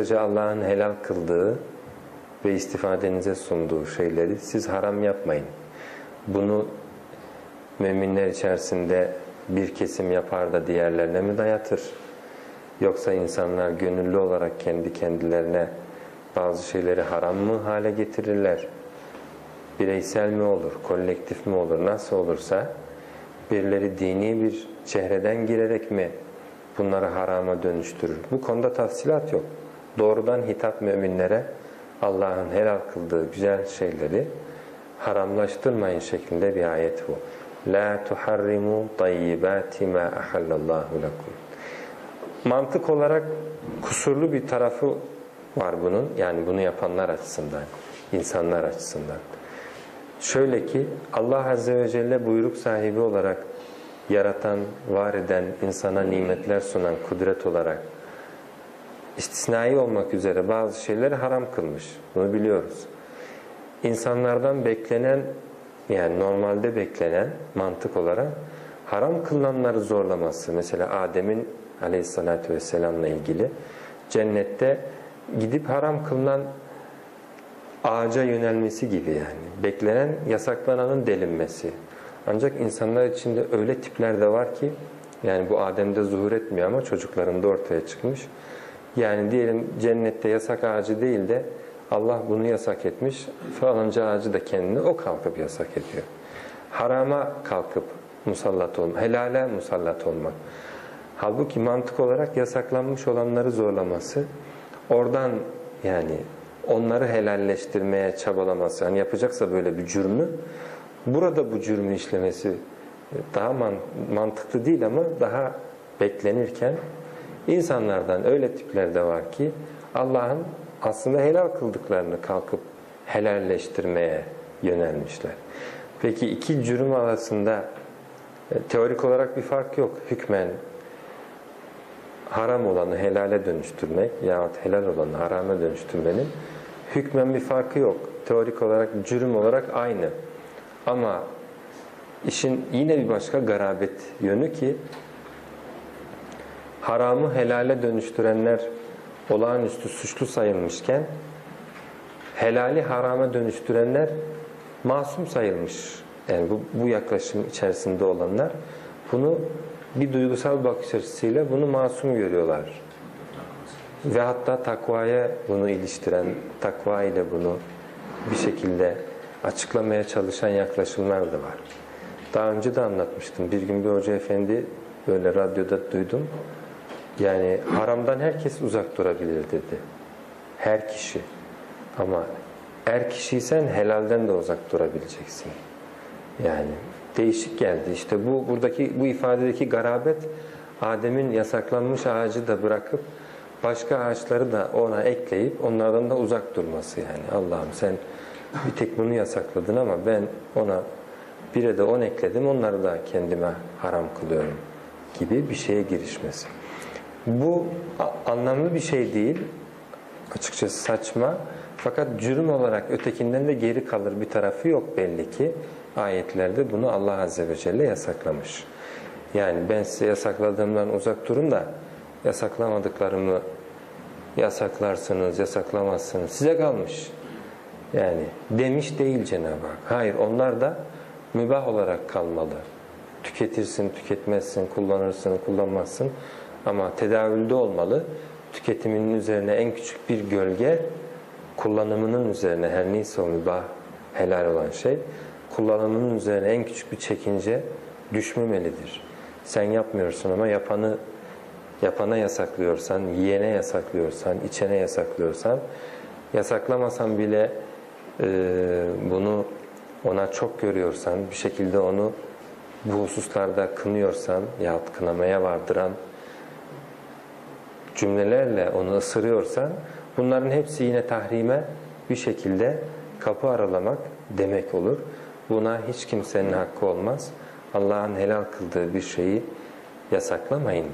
Sadece Allah'ın helal kıldığı ve istifadenize sunduğu şeyleri siz haram yapmayın. Bunu müminler içerisinde bir kesim yapar da diğerlerine mi dayatır? Yoksa insanlar gönüllü olarak kendi kendilerine bazı şeyleri haram mı hale getirirler? Bireysel mi olur, kolektif mi olur, nasıl olursa birileri dini bir çehreden girerek mi bunları harama dönüştürür? Bu konuda tafsilat yok. Doğrudan hitap müminlere Allah'ın helal kıldığı güzel şeyleri haramlaştırmayın şeklinde bir ayet bu. La tuharrimu tayyibati ma ahallallahu lakum. Mantık olarak kusurlu bir tarafı var bunun. Yani bunu yapanlar açısından, insanlar açısından. Şöyle ki Allah Azze ve Celle buyruk sahibi olarak yaratan, var eden, insana nimetler sunan kudret olarak istisnai olmak üzere bazı şeyleri haram kılmış. Bunu biliyoruz. İnsanlardan beklenen yani normalde beklenen mantık olarak haram kılınanları zorlaması. Mesela Adem'in aleyhissalatü vesselamla ilgili cennette gidip haram kılınan ağaca yönelmesi gibi yani. Beklenen yasaklananın delinmesi. Ancak insanlar içinde öyle tipler de var ki yani bu Adem'de zuhur etmiyor ama çocuklarında ortaya çıkmış. Yani diyelim cennette yasak ağacı değil de Allah bunu yasak etmiş. Falanca ağacı da kendini o kalkıp yasak ediyor. Harama kalkıp musallat olmak, helale musallat olmak. Halbuki mantık olarak yasaklanmış olanları zorlaması, oradan yani onları helalleştirmeye çabalaması, yani yapacaksa böyle bir cürmü, burada bu cürmü işlemesi daha mantıklı değil ama daha beklenirken insanlardan öyle tipler de var ki Allah'ın aslında helal kıldıklarını kalkıp helalleştirmeye yönelmişler. Peki iki cürüm arasında e, teorik olarak bir fark yok. Hükmen haram olanı helale dönüştürmek yahut helal olanı harama dönüştürmenin hükmen bir farkı yok. Teorik olarak, cürüm olarak aynı. Ama işin yine bir başka garabet yönü ki haramı helale dönüştürenler olağanüstü suçlu sayılmışken helali harama dönüştürenler masum sayılmış. Yani bu, bu yaklaşım içerisinde olanlar bunu bir duygusal bakış açısıyla bunu masum görüyorlar. Ve hatta takvaya bunu iliştiren, takva ile bunu bir şekilde açıklamaya çalışan yaklaşımlar da var. Daha önce de anlatmıştım. Bir gün bir hoca efendi böyle radyoda duydum. Yani haramdan herkes uzak durabilir dedi. Her kişi. Ama er kişiysen helalden de uzak durabileceksin. Yani değişik geldi. İşte bu buradaki bu ifadedeki garabet Adem'in yasaklanmış ağacı da bırakıp başka ağaçları da ona ekleyip onlardan da uzak durması yani. Allah'ım sen bir tek bunu yasakladın ama ben ona bire de on ekledim onları da kendime haram kılıyorum gibi bir şeye girişmesi. Bu anlamlı bir şey değil. Açıkçası saçma. Fakat cürüm olarak ötekinden de geri kalır bir tarafı yok belli ki. Ayetlerde bunu Allah Azze ve Celle yasaklamış. Yani ben size yasakladığımdan uzak durun da yasaklamadıklarımı yasaklarsınız, yasaklamazsınız. Size kalmış. Yani demiş değil Cenab-ı Hak. Hayır onlar da mübah olarak kalmalı. Tüketirsin, tüketmezsin, kullanırsın, kullanmazsın. Ama tedavülde olmalı. Tüketiminin üzerine en küçük bir gölge, kullanımının üzerine her neyse o mübah, helal olan şey, kullanımının üzerine en küçük bir çekince düşmemelidir. Sen yapmıyorsun ama yapanı yapana yasaklıyorsan, yiyene yasaklıyorsan, içene yasaklıyorsan, yasaklamasan bile e, bunu ona çok görüyorsan, bir şekilde onu bu hususlarda kınıyorsan yahut kınamaya vardıran cümlelerle onu ısırıyorsan bunların hepsi yine tahrime bir şekilde kapı aralamak demek olur. Buna hiç kimsenin hakkı olmaz. Allah'ın helal kıldığı bir şeyi yasaklamayın.